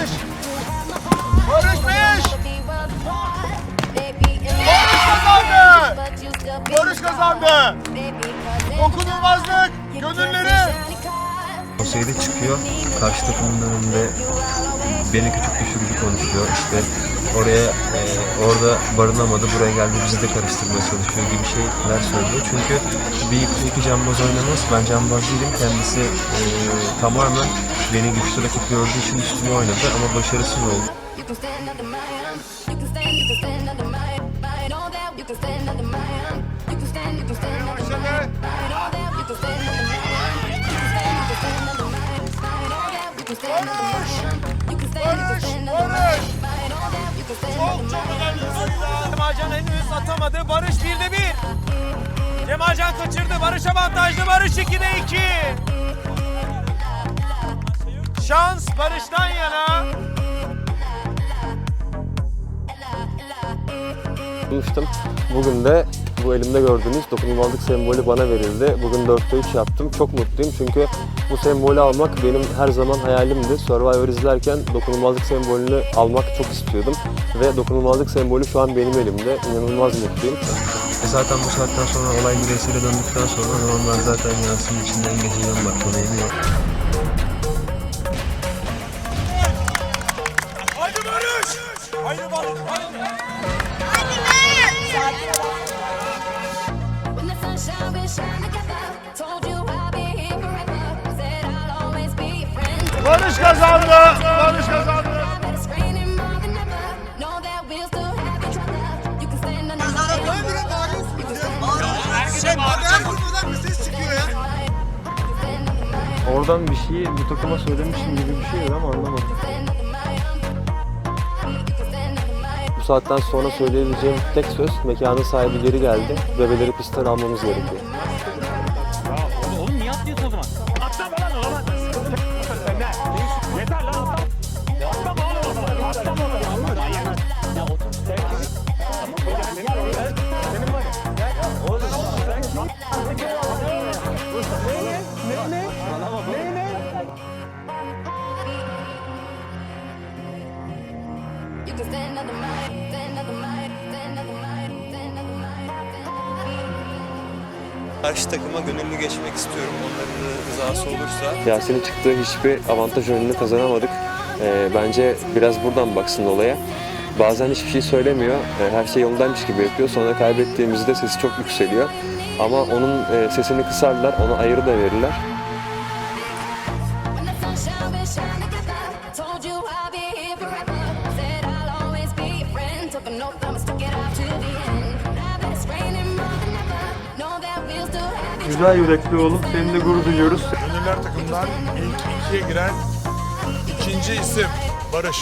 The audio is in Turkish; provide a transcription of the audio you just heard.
Barış. Barış Beş. Barış kazandı. Barış kazandı. Dokunulmazlık. Gönülleri. Sayıda çıkıyor. Karşı takımın önünde beni küçük düşürücü konuşuyor. İşte oraya e, orada barınamadı, buraya geldi bizi de karıştırmaya çalışıyor gibi şeyler söylüyor. Çünkü bir iki cambaz oynamaz. Ben cambaz değilim. Kendisi e, tamamen beni güçlü rakip gördüğü için üstüme oynadı ama başarısız oldu. You You can stand up the man. Cemalcan henüz atamadı. Barış 1'de 1. Cemalcan kaçırdı. Barış avantajlı. Barış 2'de 2. Şans Barış'tan yana. Bulmuştum. Bugün de bu elimde gördüğünüz dokunulmazlık sembolü bana verildi. Bugün 4'te 3 yaptım. Çok mutluyum çünkü bu sembolü almak benim her zaman hayalimdi. Survivor izlerken dokunulmazlık sembolünü almak çok istiyordum. Ve dokunulmazlık sembolü şu an benim elimde. İnanılmaz mutluyum. E zaten bu saatten sonra olay bireysele döndükten sonra normal zaten Yasin'in içinden geçeceğim bak buna emin ol. Haydi Barış. Haydi Barış. When my You can stand Oradan bir şeyi bu takıma söylemişim gibi bir şeydi ama anlamadım. Bu saatten sonra söyleyebileceğim tek söz mekanın sahibi geri geldi. Bebeleri pistten almamız gerekiyor. Karşı takıma gönüllü geçmek istiyorum. Onların da rızası olursa. Yasin'in çıktığı hiçbir avantaj önünü kazanamadık. Ee, bence biraz buradan baksın olaya. Bazen hiçbir şey söylemiyor. Ee, her şey yolundaymış gibi yapıyor. Sonra kaybettiğimizde sesi çok yükseliyor. Ama onun e, sesini kısarlar, ona ayırı da verirler. Güzel yürekli oğlum. Seninle gurur duyuyoruz. Gönüller takımdan ilk ikiye giren ikinci isim Barış.